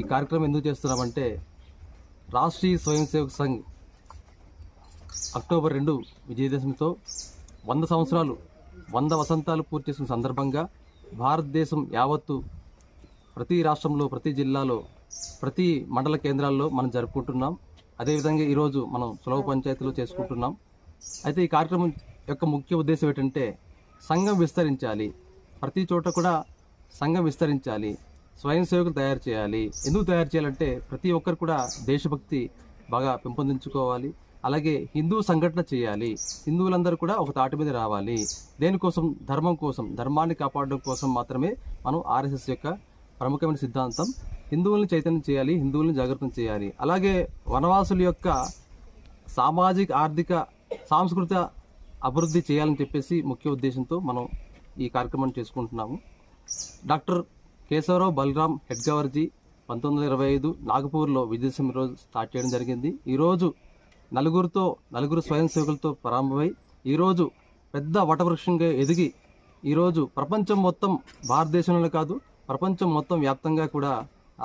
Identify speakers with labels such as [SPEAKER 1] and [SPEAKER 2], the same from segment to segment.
[SPEAKER 1] ఈ కార్యక్రమం ఎందుకు చేస్తున్నామంటే రాష్ట్రీయ స్వయం సేవక్ సంఘ్ అక్టోబర్ రెండు విజయదశమితో వంద సంవత్సరాలు వంద వసంతాలు పూర్తి చేసిన సందర్భంగా భారతదేశం యావత్తు ప్రతి రాష్ట్రంలో ప్రతి జిల్లాలో ప్రతి మండల కేంద్రాల్లో మనం జరుపుకుంటున్నాం. అదేవిధంగా ఈరోజు మనం సులభ పంచాయతీలో చేసుకుంటున్నాం. అయితే ఈ కార్యక్రమం యొక్క ముఖ్య ఉద్దేశం ఏంటంటే సంఘం విస్తరించాలి. ప్రతి చోట కూడా సంఘం విస్తరించాలి. స్వయం సేవకులు తయారు చేయాలి. ఎందుకు తయారు చేయాలంటే ప్రతి ఒక్కరు కూడా దేశభక్తి బాగా పెంపొందించుకోవాలి. అలాగే హిందూ సంఘటన చేయాలి. హిందువులందరూ కూడా ఒక తాటి మీద రావాలి. దేనికోసం? ధర్మం కోసం. ధర్మాన్ని కాపాడడం కోసం మాత్రమే మనం ఆర్ఎస్ఎస్ యొక్క ప్రముఖమైన సిద్ధాంతం. హిందువుల్ని చైతన్యం చేయాలి. హిందువులను జాగృతం చేయాలి. అలాగే వనవాసుల యొక్క సామాజిక ఆర్థిక సాంస్కృతిక అభివృద్ధి చేయాలని చెప్పేసి ముఖ్య ఉద్దేశంతో మనం ఈ కార్యక్రమాన్ని చేసుకుంటున్నాము. డాక్టర్ కేశవరావు బలరాం హెడ్గవర్జీ పంతొమ్మిది వందల ఇరవై ఐదు నాగపూర్లో విజయదశమి రోజు స్టార్ట్ చేయడం జరిగింది. ఈరోజు నలుగురితో నలుగురు స్వయం సేవకులతో ప్రారంభమై ఈరోజు పెద్ద వటవృక్షంగా ఎదిగి ఈరోజు ప్రపంచం మొత్తం భారతదేశంలో కాదు ప్రపంచం మొత్తం వ్యాప్తంగా కూడా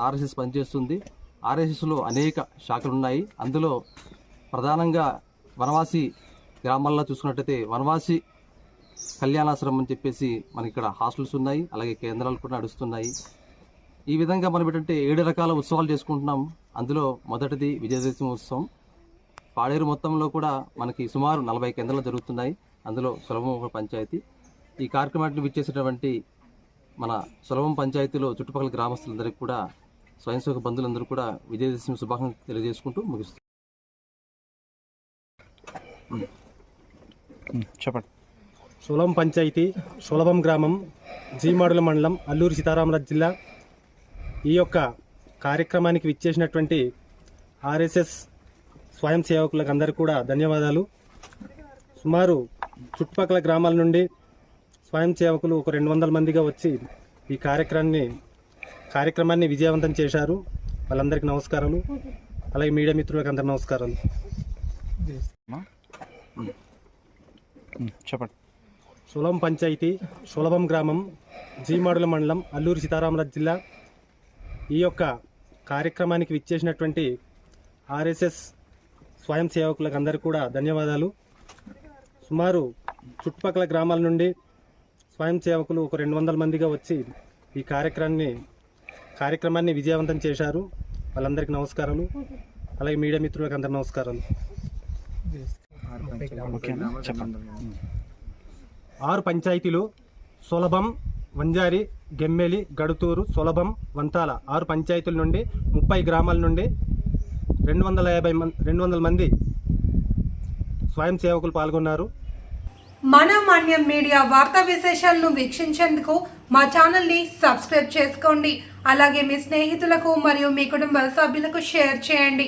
[SPEAKER 1] ఆర్ఎస్ఎస్ పనిచేస్తుంది. ఆర్ఎస్ఎస్లో అనేక శాఖలు ఉన్నాయి. అందులో ప్రధానంగా వనవాసి గ్రామాల్లో చూసుకున్నట్టయితే వనవాసి కళ్యాణాశ్రమం అని చెప్పేసి మనకి ఇక్కడ హాస్టల్స్ ఉన్నాయి అలాగే కేంద్రాలు కూడా నడుస్తున్నాయి. ఈ విధంగా మనం ఏంటంటే ఏడు రకాల ఉత్సవాలు చేసుకుంటున్నాం. అందులో మొదటిది విజయదశమి ఉత్సవం. పాడేరు మొత్తంలో కూడా మనకి సుమారు నలభై కేంద్రాలు జరుగుతున్నాయి. అందులో సులభం ఒక పంచాయతీ. ఈ కార్యక్రమాన్ని విచ్చేసినటువంటి మన సులభం పంచాయతీలో చుట్టుపక్కల గ్రామస్తులందరికీ కూడా స్వయం సేవక బంధువులందరూ కూడా విజయదశమి శుభాకాంక్షలు తెలియజేసుకుంటూ ముగిస్తుంది
[SPEAKER 2] చెప్పండి.
[SPEAKER 3] సులభం పంచాయతీ సులభం గ్రామం జీమాడుల మండలం అల్లూరు సీతారామరాజు జిల్లా. ఈ యొక్క కార్యక్రమానికి విచ్చేసినటువంటి ఆర్ఎస్ఎస్ స్వయం సేవకులకు అందరూ కూడా ధన్యవాదాలు. సుమారు చుట్టుపక్కల గ్రామాల నుండి స్వయం సేవకులు ఒక రెండు వందల మందిగా వచ్చి ఈ కార్యక్రమాన్ని కార్యక్రమాన్ని విజయవంతం చేశారు. వాళ్ళందరికీ నమస్కారాలు. అలాగే మీడియా మిత్రులకు అందరికీ నమస్కారాలు.
[SPEAKER 2] చెప్పండి.
[SPEAKER 3] సులభం పంచాయతీ సులభం గ్రామం జీమాడుల మండలం అల్లూరు సీతారామరాజు జిల్లా. ఈ యొక్క కార్యక్రమానికి విచ్చేసినటువంటి ఆర్ఎస్ఎస్ స్వయం సేవకులకు అందరికీ కూడా ధన్యవాదాలు. సుమారు చుట్టుపక్కల గ్రామాల నుండి స్వయం సేవకులు ఒక రెండు వందల మందిగా వచ్చి ఈ కార్యక్రమాన్ని కార్యక్రమాన్ని విజయవంతం చేశారు. వాళ్ళందరికీ నమస్కారాలు. అలాగే మీడియా మిత్రులకు అందరు నమస్కారాలు.
[SPEAKER 2] ఓకేనా? చెప్పండి.
[SPEAKER 3] ఆరు పంచాయతీలు సులభం వంజారి గెమ్మెలి గడుతూరు సులభం వంతాల ఆరు పంచాయతీల నుండి ముప్పై గ్రామాల నుండి రెండు వందల యాభై మంది రెండు వందల మంది స్వయం సేవకులు పాల్గొన్నారు.
[SPEAKER 4] మన మాన్యం మీడియా వార్తా విశేషాలను వీక్షించేందుకు మా ఛానల్ని సబ్స్క్రైబ్ చేసుకోండి. అలాగే మీ స్నేహితులకు మరియు మీ కుటుంబ సభ్యులకు షేర్ చేయండి.